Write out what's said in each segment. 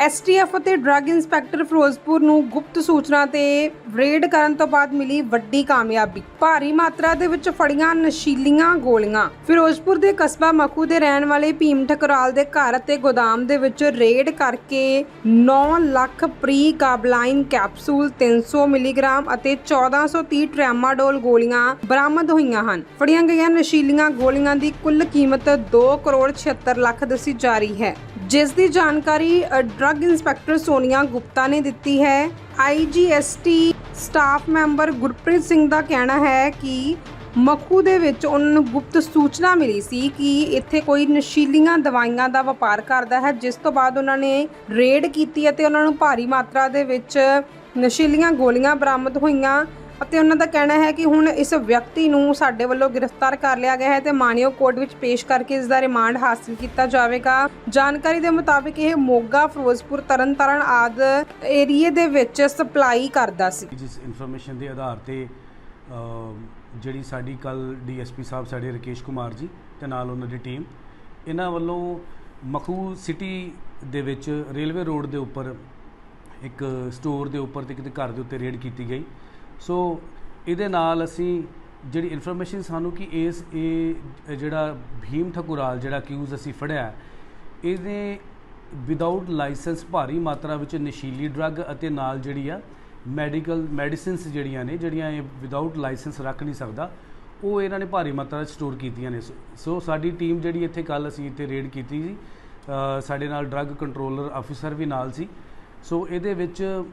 STF ਅਤੇ drug inspector Firozpur ਨੂੰ ਗੁਪਤ ਸੂਚਨਾ ਤੇ ਰੇਡ ਕਰਨ ਤੋਂ ਬਾਅਦ ਮਿਲੀ ਵੱਡੀ ਕਾਮਯਾਬੀ। ਭਾਰੀ ਮਾਤਰਾ ਦੇ ਵਿੱਚ ਫੜੀਆਂ ਨਸ਼ੀਲੀਆਂ ਗੋਲੀਆਂ। ਫਿਰੋਜ਼ਪੁਰ ਦੇ ਕਸਬਾ ਮਖੂ ਦੇ ਰਹਿਣ ਵਾਲੇ ਭੀਮ ਠਕਰਾਲ ਦੇ ਘਰ ਅਤੇ ਗੋਦਾਮ ਦੇ ਵਿੱਚ ਰੇਡ ਕਰਕੇ 9 lakh pregabalin capsule 300 milligram ਅਤੇ 1430 ਟ੍ਰੈਮਾਡੋਲ ਗੋਲੀਆਂ ਬਰਾਮਦ ਹੋਈਆਂ ਹਨ। ਫੜੀਆਂ ਗਈਆਂ ਨਸ਼ੀਲੀਆਂ ਗੋਲੀਆਂ ਦੀ ਕੁੱਲ ਕੀਮਤ 2 ਕਰੋੜ 76 ਲੱਖ ਦੱਸੀ ਜਾ ਰਹੀ ਹੈ। ਜਿਸ ਦੀ ਜਾਣਕਾਰੀ ਅ, ਡਰੱਗ ਇੰਸਪੈਕਟਰ ਸੋਨੀਆ ਗੁਪਤਾ ਨੇ ਦਿੱਤੀ ਹੈ। IGST staff member Gurpreet Singh ਦਾ ਕਹਿਣਾ ਹੈ ਕਿ ਮੱਖੂ ਦੇ ਵਿੱਚ ਉਹਨਾਂ ਨੂੰ ਗੁਪਤ ਸੂਚਨਾ ਮਿਲੀ ਸੀ ਕਿ ਇੱਥੇ ਕੋਈ ਨਸ਼ੀਲੀਆਂ ਦਵਾਈਆਂ ਦਾ ਵਪਾਰ ਕਰਦਾ ਹੈ, ਜਿਸ ਤੋਂ ਬਾਅਦ ਉਹਨਾਂ ਨੇ ਰੇਡ ਕੀਤੀ ਅਤੇ ਉਹਨਾਂ ਨੂੰ ਭਾਰੀ ਮਾਤਰਾ ਦੇ ਵਿੱਚ ਨਸ਼ੀਲੀਆਂ ਗੋਲੀਆਂ ਬਰਾਮਦ ਹੋਈਆਂ। ਅਤੇ ਉਹਨਾਂ ਦਾ ਕਹਿਣਾ ਹੈ ਕਿ ਹੁਣ ਇਸ ਵਿਅਕਤੀ ਨੂੰ ਸਾਡੇ ਵੱਲੋਂ ਗ੍ਰਿਫਤਾਰ ਕਰ ਲਿਆ ਗਿਆ ਹੈ ਤੇ ਮਾਨਿਓ ਕੋਰਟ ਵਿੱਚ ਪੇਸ਼ ਕਰਕੇ ਇਸ ਦਾ ਰਿਮਾਂਡ ਹਾਸਲ ਕੀਤਾ ਜਾਵੇਗਾ। ਜਾਣਕਾਰੀ ਦੇ ਮੁਤਾਬਿਕ ਇਹ ਮੋਗਾ, ਫਿਰੋਜ਼ਪੁਰ, ਤਰਨਤਾਰਨ ਆਦ ਏਰੀਏ ਦੇ ਵਿੱਚ ਸਪਲਾਈ ਕਰਦਾ ਸੀ। ਜਿਸ ਇਨਫੋਰਮੇਸ਼ਨ ਦੇ ਆਧਾਰ ਤੇ ਜਿਹੜੀ ਸਾਡੀ ਕੱਲ ਡੀਐਸਪੀ ਸਾਹਿਬ ਸਾਡੇ ਰਕੇਸ਼ ਕੁਮਾਰ ਜੀ ਤੇ ਨਾਲ ਉਹਨਾਂ ਦੀ ਟੀਮ, ਇਹਨਾਂ ਵੱਲੋਂ ਮਖੂ ਸਿਟੀ ਦੇ ਵਿੱਚ ਰੇਲਵੇ ਰੋਡ ਦੇ ਉੱਪਰ ਇੱਕ ਸਟੋਰ ਦੇ ਉੱਪਰ ਤੇ ਕਿਤੇ ਘਰ ਦੇ ਉੱਤੇ ਰੇਡ ਕੀਤੀ ਗਈ। ਸੋ ਇਹਦੇ ਨਾਲ ਅਸੀਂ ਜਿਹੜੀ ਇਨਫੋਰਮੇਸ਼ਨ ਸਾਨੂੰ ਕਿ ਇਸ, ਇਹ ਜਿਹੜਾ ਭੀਮ ਠਕੁਰਾਲ ਜਿਹੜਾ ਕਿਊਜ਼ ਅਸੀਂ ਫੜਿਆ, ਇਹਦੇ ਵਿਦਆਊਟ ਲਾਇਸੈਂਸ ਭਾਰੀ ਮਾਤਰਾ ਵਿੱਚ ਨਸ਼ੀਲੀ ਡਰੱਗ ਅਤੇ ਨਾਲ ਜਿਹੜੀ ਆ ਮੈਡੀਕਲ ਮੈਡੀਸਿਨਸ ਜਿਹੜੀਆਂ ਨੇ, ਜਿਹੜੀਆਂ ਇਹ ਵਿਦਆਊਟ ਲਾਇਸੈਂਸ ਰੱਖ ਨਹੀਂ ਸਕਦਾ, ਉਹ ਇਹਨਾਂ ਨੇ ਭਾਰੀ ਮਾਤਰਾ 'ਚ ਸਟੋਰ ਕੀਤੀਆਂ ਨੇ। ਸੋ- ਸਾਡੀ ਟੀਮ ਜਿਹੜੀ ਇੱਥੇ ਕੱਲ ਅਸੀਂ ਇੱਥੇ ਰੇਡ ਕੀਤੀ ਸੀ ਸਾਡੇ ਨਾਲ ਡਰੱਗ ਕੰਟਰੋਲਰ ਅਫੀਸਰ ਵੀ ਨਾਲ ਸੀ। ਸੋ ਇਹਦੇ ਵਿੱਚ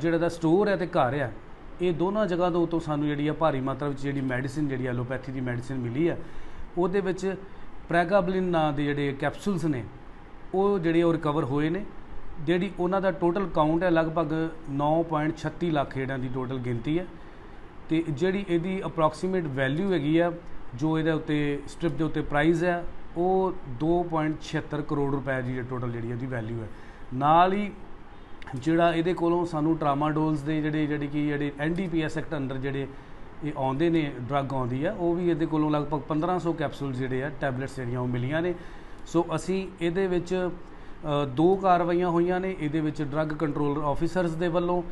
ਜਿਹੜਾ ਦਾ ਸਟੋਰ ਹੈ ਤੇ ਘਰ ਹੈ ਇਹ ਦੋਨਾਂ ਜਗ੍ਹਾ ਦੇ ਤੋਂ ਸਾਨੂੰ ਜਿਹੜੀ ਆ ਭਾਰੀ ਮਾਤਰਾ ਵਿੱਚ ਜਿਹੜੀ ਮੈਡੀਸਿਨ, ਜਿਹੜੀ ਐਲੋਪੈਥੀ ਦੀ ਮੈਡੀਸਿਨ ਮਿਲੀ ਹੈ ਉਹਦੇ ਵਿੱਚ ਪ੍ਰੈਗਾਬਲਿਨ ਨਾਂ ਦੇ ਜਿਹੜੇ ਕੈਪਸੂਲਸ ਨੇ, ਉਹ ਜਿਹੜੇ ਉਹ ਰਿਕਵਰ ਹੋਏ ਨੇ। ਜਿਹੜੀ ਉਹਨਾਂ ਦਾ ਟੋਟਲ ਕਾਊਂਟ ਹੈ ਲਗਭਗ 9.36 ਲੱਖ ਜਿਹੜਾ ਦੀ ਟੋਟਲ ਗਿਣਤੀ ਹੈ। ਤੇ ਜਿਹੜੀ ਇਹਦੀ ਅਪਰੋਕਸੀਮੇਟ ਵੈਲਿਊ ਹੈਗੀ ਆ, ਜੋ ਇਹਦੇ ਉੱਤੇ ਸਟ੍ਰਿਪ ਦੇ ਉੱਤੇ ਪ੍ਰਾਈਸ ਹੈ, ਉਹ 2.76 ਕਰੋੜ ਰੁਪਏ ਦੀ ਟੋਟਲ ਜਿਹੜੀ ਇਹਦੀ ਵੈਲਿਊ ਹੈ। ਨਾਲ ਹੀ ਜਿਹੜਾ ਇਹਦੇ ਕੋਲੋਂ ਸਾਨੂੰ ਟਰਾਮਾਡੋਲਸ ਦੇ ਜਿਹੜੇ ਜਿਹੜੇ ਕਿ ਜਿਹੜੇ ਐਨਡੀਪੀਐਸ ਐਕਟ ਅੰਡਰ ਜਿਹੜੇ ਇਹ ਆਉਂਦੇ ਨੇ ਡਰੱਗ ਆਉਂਦੀ ਆ, ਉਹ ਵੀ ਇਹਦੇ ਕੋਲੋਂ ਲਗਭਗ 1500 ਕੈਪਸੂਲ ਜਿਹੜੇ ਆ ਟੈਬਲੇਟਸ ਜਿਹੜੀਆਂ ਉਹ ਮਿਲੀਆਂ ਨੇ। ਸੋ ਅਸੀਂ ਇਹਦੇ ਵਿੱਚ ਦੋ ਕਾਰਵਾਈਆਂ ਹੋਈਆਂ ਨੇ, ਇਹਦੇ ਵਿੱਚ ਡਰੱਗ ਕੰਟਰੋਲਰ ਆਫੀਸਰਸ ਦੇ ਵੱਲੋਂ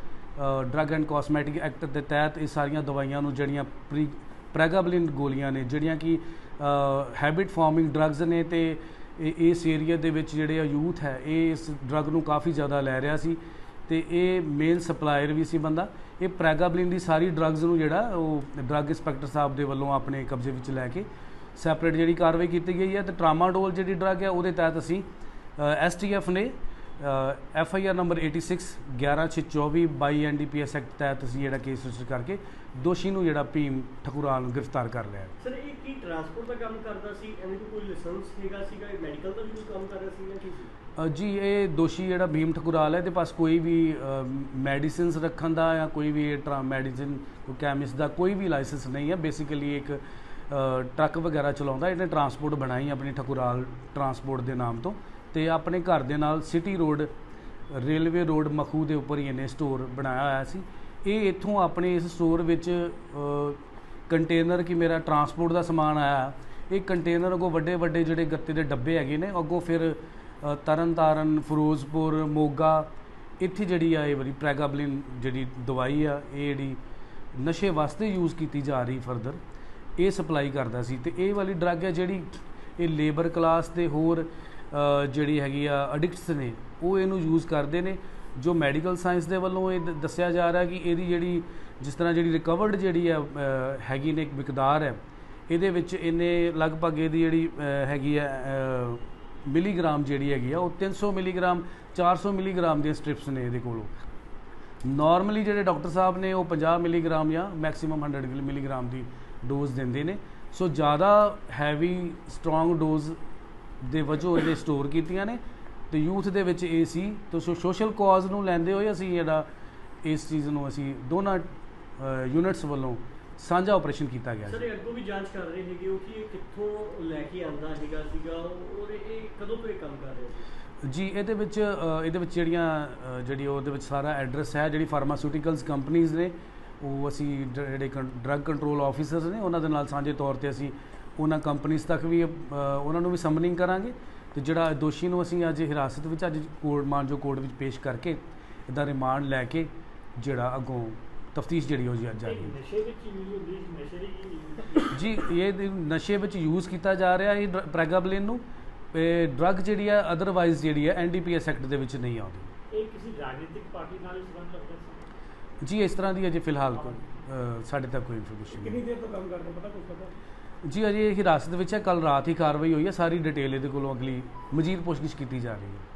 ਡਰੱਗ ਐਂਡ ਕਾਸਮੈਟਿਕ ਐਕਟ ਦੇ ਤਹਿਤ ਇਹ ਸਾਰੀਆਂ ਦਵਾਈਆਂ ਨੂੰ ਜਿਹੜੀਆਂ ਪ੍ਰੀ ਪ੍ਰੈਗਾਬਲਿਨ ਗੋਲੀਆਂ ਨੇ, ਜਿਹੜੀਆਂ ਕਿ ਹੈਬਿਟ ਫਾਰਮਿੰਗ ਡਰੱਗਸ ਨੇ ਤੇ ਇਹ ਇਸ ਏਰੀਆ ਦੇ ਵਿੱਚ ਜਿਹੜੇ ਆ ਯੂਥ ਹੈ, ਇਹ ਇਸ ਡਰੱਗ ਨੂੰ ਕਾਫੀ ਜ਼ਿਆਦਾ ਲੈ ਰਿਹਾ ਸੀ ਤੇ ਇਹ ਮੇਨ ਸਪਲਾਇਰ ਵੀ ਸੀ ਬੰਦਾ। ਇਹ ਪ੍ਰੈਗਾਬਲਿਨ ਦੀ ਸਾਰੀ ਡਰੱਗਸ ਨੂੰ ਜਿਹੜਾ, ਉਹ ਡਰੱਗ ਇੰਸਪੈਕਟਰ ਸਾਹਿਬ ਦੇ ਵੱਲੋਂ ਆਪਣੇ ਕਬਜ਼ੇ ਵਿੱਚ ਲੈ ਕੇ ਸੈਪਰੇਟ ਜਿਹੜੀ ਕਾਰਵਾਈ ਕੀਤੀ ਗਈ ਹੈ ਤੇ ਟਰਾਮਾਡੋਲ ਜਿਹੜੀ ਡਰੱਗ ਹੈ, ਉਹਦੇ ਤਹਿਤ ਅਸੀਂ ਐਸਟੀਐਫ ਨੇ F I R number 86 11624 22 NDPS act ਤਹਿਤ ਅਸੀਂ ਜਿਹੜਾ ਕੇਸ ਰਜਿਸਟਰ ਕਰਕੇ ਦੋਸ਼ੀ ਨੂੰ ਜਿਹੜਾ ਭੀਮ ਠਕੁਰਾਲ ਨੂੰ ਗ੍ਰਿਫਤਾਰ ਕਰ ਲਿਆ ਸਰ ਇਹ ਕੀ ਟਰਾਂਸਪੋਰਟ ਦਾ ਕੰਮ ਕਰਦਾ ਸੀ? ਇਹਦੇ ਕੋਲ ਕੋਈ ਲਾਇਸੈਂਸ ਹੈਗਾ ਸੀਗਾ? ਇਹ ਮੈਡੀਕਲ ਦਾ ਵੀ ਕੋਈ ਕੰਮ ਕਰ ਰਿਹਾ ਸੀ ਜਾਂ ਕੀ ਸੀ? ਅ, ਜੀ ਇਹ ਦੋਸ਼ੀ ਜਿਹੜਾ ਭੀਮ ਠਕੁਰਾਲ ਹੈ ਤੇ ਪਾਸ ਕੋਈ ਵੀ ਮੈਡੀਸਿਨਸ ਰੱਖਣ ਦਾ ਜਾਂ ਕੋਈ ਵੀ ਟਰਾ ਮੈਡੀਸਿਨ ਕੋਈ ਕੈਮਿਸਟ ਦਾ ਕੋਈ ਵੀ ਲਾਇਸੈਂਸ ਨਹੀਂ ਹੈ। ਬੇਸਿਕਲੀ ਇੱਕ ਟਰੱਕ ਵਗੈਰਾ ਚਲਾਉਂਦਾ ਇਹਨੇ ਟਰਾਂਸਪੋਰਟ ਬਣਾਈ ਆਪਣੀ ਠਕੁਰਾਲ ਟਰਾਂਸਪੋਰਟ ਦੇ ਨਾਮ ਤੋਂ। ਤੇ ਆਪਣੇ ਘਰ ਦੇ ਨਾਲ city road railway road Makhu ਦੇ ਉੱਪਰ ਹੀ ਇਹਨੇ ਸਟੋਰ ਬਣਾਇਆ ਹੋਇਆ ਸੀ। ਇਹ ਇੱਥੋਂ ਆਪਣੇ ਇਸ ਸਟੋਰ ਵਿੱਚ ਕੰਟੇਨਰ ਕਿ ਮੇਰਾ ਟਰਾਂਸਪੋਰਟ ਦਾ ਸਮਾਨ ਆਇਆ। ਇਹ ਕੰਟੇਨਰ ਅੱਗੋਂ ਵੱਡੇ ਵੱਡੇ ਜਿਹੜੇ ਗੱਤੇ ਦੇ ਡੱਬੇ ਹੈਗੇ ਨੇ ਅੱਗੋਂ ਫਿਰ ਅ, ਤਰਨਤਾਰਨ ਫਿਰੋਜ਼ਪੁਰ ਮੋਗਾ ਇੱਥੇ ਜਿਹੜੀ ਆ ਇਹ ਵਾਲੀ ਪ੍ਰੈਗਾਬਲਿਨ ਜਿਹੜੀ ਦਵਾਈ ਆ ਇਹ ਜਿਹੜੀ ਨਸ਼ੇ ਵਾਸਤੇ ਯੂਜ਼ ਕੀਤੀ ਜਾ ਰਹੀ ਫਰਦਰ ਇਹ ਸਪਲਾਈ ਕਰਦਾ ਸੀ। ਤੇ ਇਹ ਵਾਲੀ ਡਰੱਗ ਹੈ ਜਿਹੜੀ ਇਹ ਲੇਬਰ ਕਲਾਸ ਦੇ ਹੋਰ ਜਿਹੜੀ ਹੈਗੀ ਆ ਐਡਿਕਟਸ ਨੇ, ਉਹ ਇਹਨੂੰ ਯੂਜ਼ ਕਰਦੇ ਨੇ, ਜੋ ਮੈਡੀਕਲ ਸਾਇੰਸ ਦੇ ਵੱਲੋਂ ਇਹ ਦ- ਦੱਸਿਆ ਜਾ ਰਿਹਾ ਕਿ ਇਹਦੀ ਜਿਹੜੀ, ਜਿਸ ਤਰ੍ਹਾਂ ਜਿਹੜੀ ਰਿਕਵਰਡ ਜਿਹੜੀ ਆ ਹੈਗੀ ਨੇ, ਇੱਕ ਮਿਕਦਾਰ ਹੈ, ਇਹਦੇ ਵਿੱਚ ਇਹਨੇ ਲਗਭਗ ਇਹਦੀ ਜਿਹੜੀ ਹੈਗੀ ਆ ਮਿਲੀਗ੍ਰਾਮ ਜਿਹੜੀ ਹੈਗੀ ਆ, ਉਹ 300 ਮਿਲੀਗ੍ਰਾਮ 400 ਮਿਲੀਗ੍ਰਾਮ ਦੀਆਂ ਸਟ੍ਰਿਪਸ ਨੇ ਇਹਦੇ ਕੋਲੋਂ। ਨਾਰਮਲੀ ਜਿਹੜੇ ਡਾਕਟਰ ਸਾਹਿਬ ਨੇ ਉਹ 50 ਮਿਲੀਗ੍ਰਾਮ ਜਾਂ ਮੈਕਸਿਮਮ 100 ਮਿਲੀਗ੍ਰਾਮ ਦੀ ਡੋਜ਼ ਦਿੰਦੇ ਨੇ। ਸੋ ਜ਼ਿਆਦਾ ਹੈਵੀ ਸਟਰੋਂਗ ਡੋਜ਼ ਦੇ ਵਜੋਂ ਇਹਦੇ ਸਟੋਰ ਕੀਤੀਆਂ ਨੇ। ਤੇ ਯੂਥ ਦੇ ਵਿੱਚ ਇਹ ਸੀ। ਤੇ ਸੋ ਸੋਸ਼ਲ ਕਾਜ਼ ਨੂੰ ਲੈਂਦੇ ਹੋਏ ਅਸੀਂ ਜਿਹੜਾ ਇਸ ਚੀਜ਼ ਨੂੰ ਅਸੀਂ ਦੋਨਾਂ ਯੂਨਿਟਸ ਵੱਲੋਂ ਸਾਂਝਾ ਆਪਰੇਸ਼ਨ ਕੀਤਾ ਗਿਆ ਸਰ ਅੱਗੋਂ ਵੀ ਜਾਂਚ ਕਰ ਰਹੇ ਹੈਗੇ ਉਹ ਕਿ ਇਹ ਕਿੱਥੋਂ ਲੈ ਕੇ ਆਂਦਾ ਹੈਗਾ ਸੀਗਾ ਔਰ ਇਹ ਕਦੋਂ ਤੋਂ ਇਹ ਕੰਮ ਕਰ ਰਿਹਾ ਸੀ? ਜੀ ਇਹਦੇ ਵਿੱਚ ਇਹਦੇ ਵਿੱਚ ਜਿਹੜੀਆਂ ਜਿਹੜੀ ਉਹਦੇ ਵਿੱਚ ਸਾਰਾ ਐਡਰੈਸ ਹੈ ਜਿਹੜੀ ਫਾਰਮਾਸਿਊਟੀਕਲਸ ਕੰਪਨੀਆਂ ਨੇ ਉਹ ਅਸੀਂ ਜਿਹੜੇ ਡਰੱਗ ਕੰਟਰੋਲ ਆਫੀਸਰਸ ਨੇ ਉਹਨਾਂ ਦੇ ਨਾਲ ਸਾਂਝੇ ਤੌਰ ਤੇ ਅਸੀਂ ਉਹਨਾਂ ਕੰਪਨੀਆਂ ਤੱਕ ਵੀ ਉਹਨਾਂ ਨੂੰ ਵੀ ਸਮਨਿੰਗ ਕਰਾਂਗੇ। ਤੇ ਜਿਹੜਾ ਦੋਸ਼ੀ ਨੂੰ ਅਸੀਂ ਅੱਜ ਹਿਰਾਸਤ ਵਿੱਚ ਅੱਜ ਕੋਰਟ ਮਾਨਜੋ ਕੋਰਟ ਵਿੱਚ ਪੇਸ਼ ਕਰਕੇ ਇਹਦਾ ਰਿਮਾਂਡ ਲੈ ਕੇ ਜਿਹੜਾ ਅੱਗੋਂ ਤਫਤੀਸ਼ ਜਿਹੜੀ ਹੋ ਜੀ ਅੱਜ ਜਾਰੀ ਨਸ਼ੇ ਵਿੱਚ ਯੂਜ਼ ਹੁੰਦੀ ਸੀ ਨਸ਼ੇ ਦੀ ਜੀ ਇਹ ਨਸ਼ੇ ਵਿੱਚ ਯੂਜ਼ ਕੀਤਾ ਜਾ ਰਿਹਾ ਇਹ ਪ੍ਰੈਗਾਬਲਿਨ ਨੂੰ। ਇਹ ਡਰੱਗ ਜਿਹੜੀ ਹੈ ਅਦਰਵਾਈਜ਼ ਜਿਹੜੀ ਹੈ ਐਨਡੀਪੀਐਸ ਐਕਟ ਦੇ ਵਿੱਚ ਨਹੀਂ ਆਉਂਦੀ। ਇਹ ਕਿਸੇ ਰਾਜਨੀਤਿਕ ਪਾਰਟੀ ਨਾਲ ਹੀ ਸੰਬੰਧ ਰੱਖਦਾ ਸੀ ਜੀ ਇਸ ਤਰ੍ਹਾਂ ਦੀ ਅਜੇ ਫਿਲਹਾਲ ਕੋਈ ਸਾਡੇ ਤੱਕ ਕੋਈ ਇਨਫੋਰਮੇਸ਼ਨ ਨਹੀਂ। ਦੇਰ ਤੋਂ ਕੰਮ ਕਰਦੇ ਪਤਾ ਕੁਝ ਪਤਾ? ਜੀ, ਅਜੇ ਇਹ ਹਿਰਾਸਤ ਵਿੱਚ ਹੈ। ਕੱਲ ਰਾਤ ਹੀ ਕਾਰਵਾਈ ਹੋਈ ਹੈ। ਸਾਰੀ ਡਿਟੇਲ ਇਹਦੇ ਕੋਲੋਂ ਅਗਲੀ ਮਜ਼ੀਦ ਪੁੱਛਗਿੱਛ ਕੀਤੀ ਜਾ ਰਹੀ ਹੈ।